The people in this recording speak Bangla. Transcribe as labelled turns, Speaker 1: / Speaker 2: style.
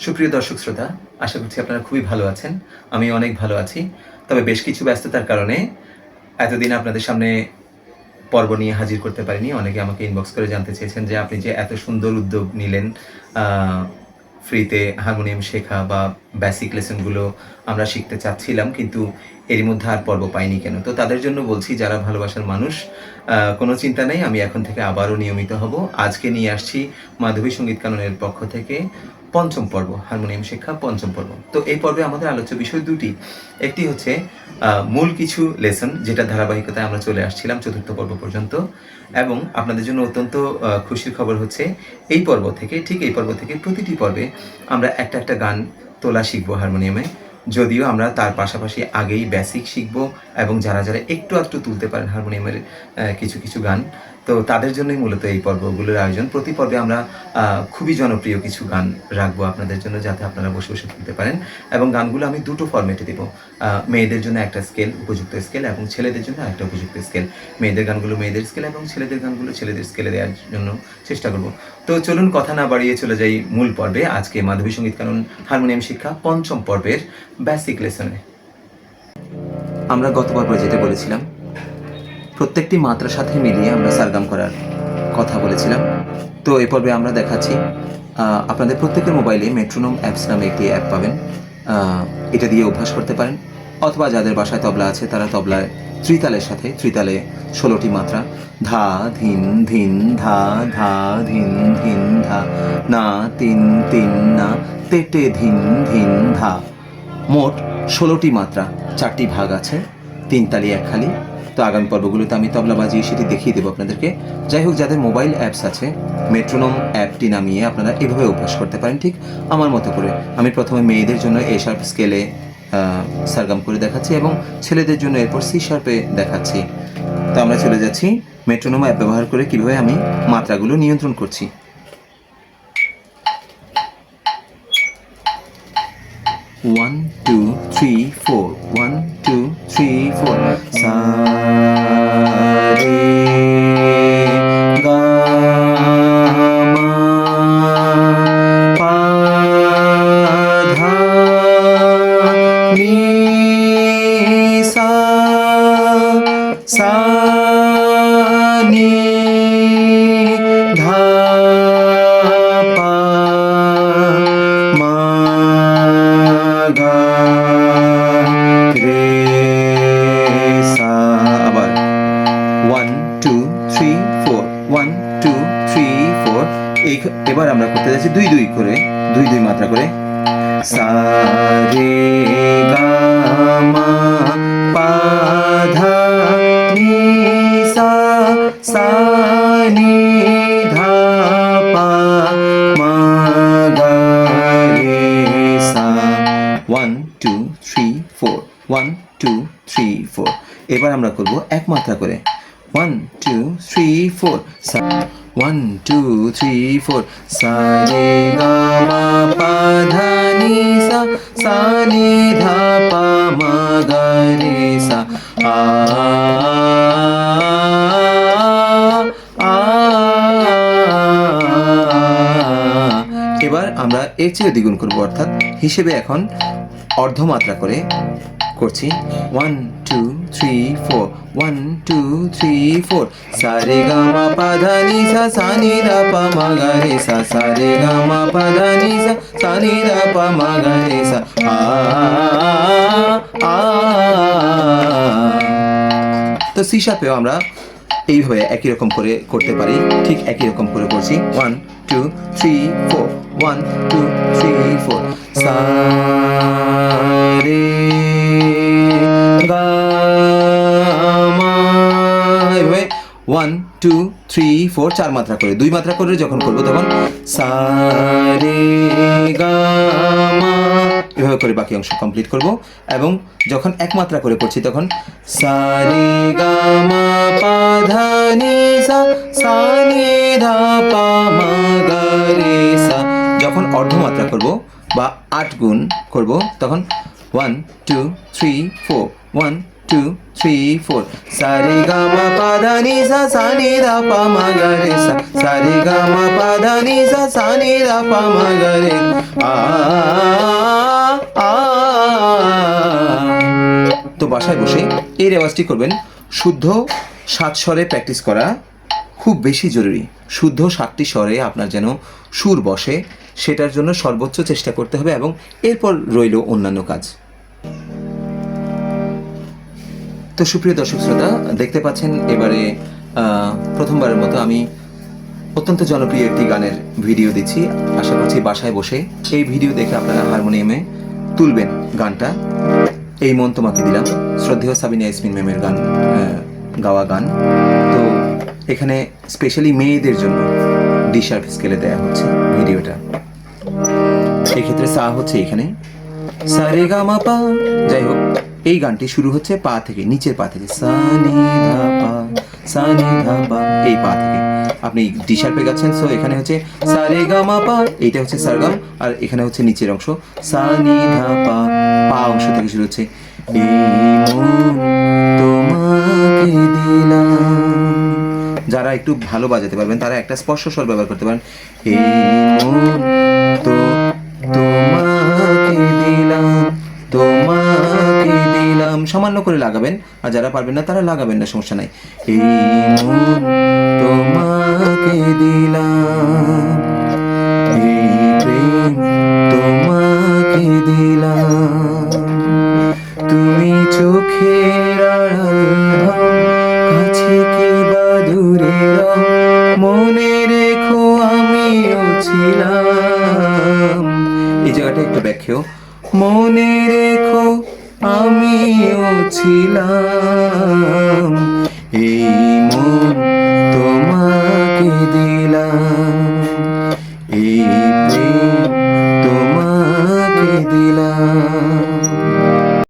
Speaker 1: সুপ্রিয় দর্শক শ্রোতা, আশা করছি আপনারা খুবই ভালো আছেন। আমি অনেক ভালো আছি। তবে বেশ কিছু ব্যস্ততার কারণে এতদিন আপনাদের সামনে পর্ব নিয়ে হাজির করতে পারিনি। অনেকে আমাকে ইনবক্স করে জানতে চেয়েছেন যে আপনি যে এত সুন্দর উদ্যোগ নিলেন ফ্রিতে হারমোনিয়াম শেখা বা বেসিক লেসনগুলো আমরা শিখতে চাচ্ছিলাম, কিন্তু এরই মধ্যে আর পর্ব পাইনি কেন? তো তাদের জন্য বলছি, যারা ভালোবাসার মানুষ কোনো চিন্তা নেই, আমি এখন থেকে আবারও নিয়মিত হব। আজকে নিয়ে আসছি মাধবী সংগীত কাননের পক্ষ থেকে পঞ্চম পর্ব, হারমোনিয়াম শিক্ষা পঞ্চম পর্ব। তো এই পর্বে আমাদের আলোচ্য বিষয় দুটি। একটি হচ্ছে মূল কিছু লেসন যেটা ধারাবাহিকতায় আমরা চলে আসছিলাম চতুর্থ পর্ব পর্যন্ত। এবং আপনাদের জন্য অত্যন্ত খুশির খবর হচ্ছে, এই পর্ব থেকে, ঠিক এই পর্ব থেকে প্রতিটি পর্বে আমরা একটা একটা গান তোলা শিখব হারমোনিয়ামে। যদিও আমরা তার পাশাপাশি আগেই বেসিক শিখব এবং যারা যারা একটু একটু তুলতে পারেন হারমোনিয়ামের কিছু কিছু গান, তো তাদের জন্যই মূলত এই পর্বগুলোর আয়োজন। প্রতি পর্বে আমরা খুবই জনপ্রিয় কিছু গান রাখব আপনাদের জন্য যাতে আপনারা বসে বসে তুলতে পারেন এবং গানগুলো আমি দুটো ফর্মেটে দেবো। মেয়েদের জন্য একটা স্কেল উপযুক্ত স্কেল এবং ছেলেদের জন্য একটা উপযুক্ত স্কেল মেয়েদের গানগুলো মেয়েদের স্কেল এবং ছেলেদের গানগুলো ছেলেদের স্কেলে দেওয়ার জন্য চেষ্টা করব। তো চলুন কথা না বাড়িয়ে চলে যাই মূল পর্বে। আজকে মাধবী সংগীত কানন হারমোনিয়াম শিক্ষা পঞ্চম পর্বের বেসিক লেসনে আমরা গত পর্বে যেটা বলেছিলাম, প্রত্যেকটি মাত্রার সাথে মিলিয়ে আমরা সারগাম করার কথা বলেছিলাম। তো এ পর্বে আমরা দেখাচ্ছি আপনাদের প্রত্যেকের মোবাইলে মেট্রোনোম অ্যাপস নামে একটি অ্যাপ পাবেন। এটা দিয়ে অভ্যাস করতে পারেন। অথবা যাদের বাসায় তবলা আছে, তারা তবলায় ত্রিতালের সাথে, ত্রিতালে ষোলোটি মাত্রা। ধা, ধিন ধিন, ধা ধা, ধিন ধিন, ধা, না, তিন তিন, না, তেটে, ধিন ধিন, ধা। মোট ষোলোটি মাত্রা, চারটি ভাগ আছে, তিন তালি, এক খালি। তো আগামী পর্বগুলোতে আমি তবলা বাজিয়ে সেটি দেখিয়ে দেবো আপনাদেরকে। যাই হোক, যাদের মোবাইল অ্যাপস আছে, মেট্রোনোম অ্যাপটি নামিয়ে আপনারা এভাবে অভ্যাস করতে পারেন, ঠিক আমার মতো করে। আমি প্রথমে মেয়েদের জন্য এ স্কেলে সারগাম করে দেখাচ্ছি এবং ছেলেদের জন্য এরপর সি শার্পে দেখাচ্ছি। তো আমরা চলে যাচ্ছি মেট্রোনোম অ্যাপ ব্যবহার করে কীভাবে আমি মাত্রাগুলো নিয়ন্ত্রণ করছি। One two three four one two three four সা এবার আমরা করতে যাচ্ছি দুই দুই করে, দুই দুই মাত্রা করে। সা রে গা মা পা ধা নি সা সা নি ধা পা মা গা রে সা। One two three four one two three four এবার আমরা করব এক মাত্রা করে। ওয়ান টু থ্রি ফোর সা ওয়ান টু থ্রি ফোর সা রে গা মা পা ধা নি সা সা নি ধা পা মা গা রে সা আ এবার আমরা এর চেয়ে দ্বিগুণ করব অর্থাৎ হিসেবে এখন অর্ধমাত্রা করে করছি। One two three four one two three four সারে গা মা পা ধা নি সা সা নি পা মা গা রে সা। সারে গা মা পা ধা নি সা সা নি পা মা গা রে সা। তো সি শার্পেও আমরা এইভাবে একই রকম করে করতে পারি। ঠিক একই রকম করে করছি। One two three four one two three four সা রে ওয়ান টু থ্রি ফোর চার মাত্রা করে। দুই মাত্রা করে যখন করব তখন এভাবে করে বাকি অংশ কমপ্লিট করব। এবং যখন এক মাত্রা করে করছি তখন সা, রে, গা পা, ধা, নি, সা পা যখন অর্ধমাত্রা করব বা আট গুণ করব তখন one two three four one সারে গামা পাদানি সা সানি দা পা মা গা রে সা সারে গামা পাদানি সা সানি দা পা মা গা রে আ আ তো বাসায় বসে এই রেওয়াজটি করবেন। শুদ্ধ সাত স্বরে প্র্যাকটিস করা খুব বেশি জরুরি। শুদ্ধ সাতটি স্বরে আপনার যেন সুর বসে, সেটার জন্য সর্বোচ্চ চেষ্টা করতে হবে এবং এরপর রইল অন্যান্য কাজ। তো সুপ্রিয় দর্শক শ্রোতা, দেখতে পাচ্ছেন এবারে প্রথমবারের মতো আমি অত্যন্ত জনপ্রিয় একটি গানের ভিডিও দিচ্ছি। আশা করছি বাসায় বসে এই ভিডিও দেখে আপনারা হারমোনিয়ামে তুলবেন গানটা। এই মন তোমাকে দিলাম। শ্রদ্ধেয় সাবিনা ইসমিন ম্যামের গান গাওয়া গান। তো এখানে স্পেশালি মেয়েদের জন্য ডি স্কেলে দেওয়া হচ্ছে ভিডিওটা। এই ক্ষেত্রে সা হচ্ছে এখানে। সারে গা মা পা। যাই হোক এই গানটি শুরু হচ্ছে পা থেকে, নিচের পা থেকে। সা পা সা এই পা থেকে। আপনি ডি শার্পে গেছেন সো এখানে হচ্ছে সারে গা মা পা, এইটা হচ্ছে সারগাম, আর এখানে হচ্ছে নিচের অংশ। সা নি ধা পা পা অংশ থেকে শুরু হচ্ছে তোমাকে দিলাম। যারা একটু ভালো বাজাতে পারবেন, তারা একটা স্পর্শ স্বর ব্যবহার করতে পারেন এই সামান্য করে লাগাবেন, আর যারা পারবেন না, তারা লাগাবেন না, সমস্যা নাই। তোমাকে দিলাম তোমাকে দিলাম। তুমি দূরে মনে রেখো এই একটু মনে রেখো আমিও ছিলাম।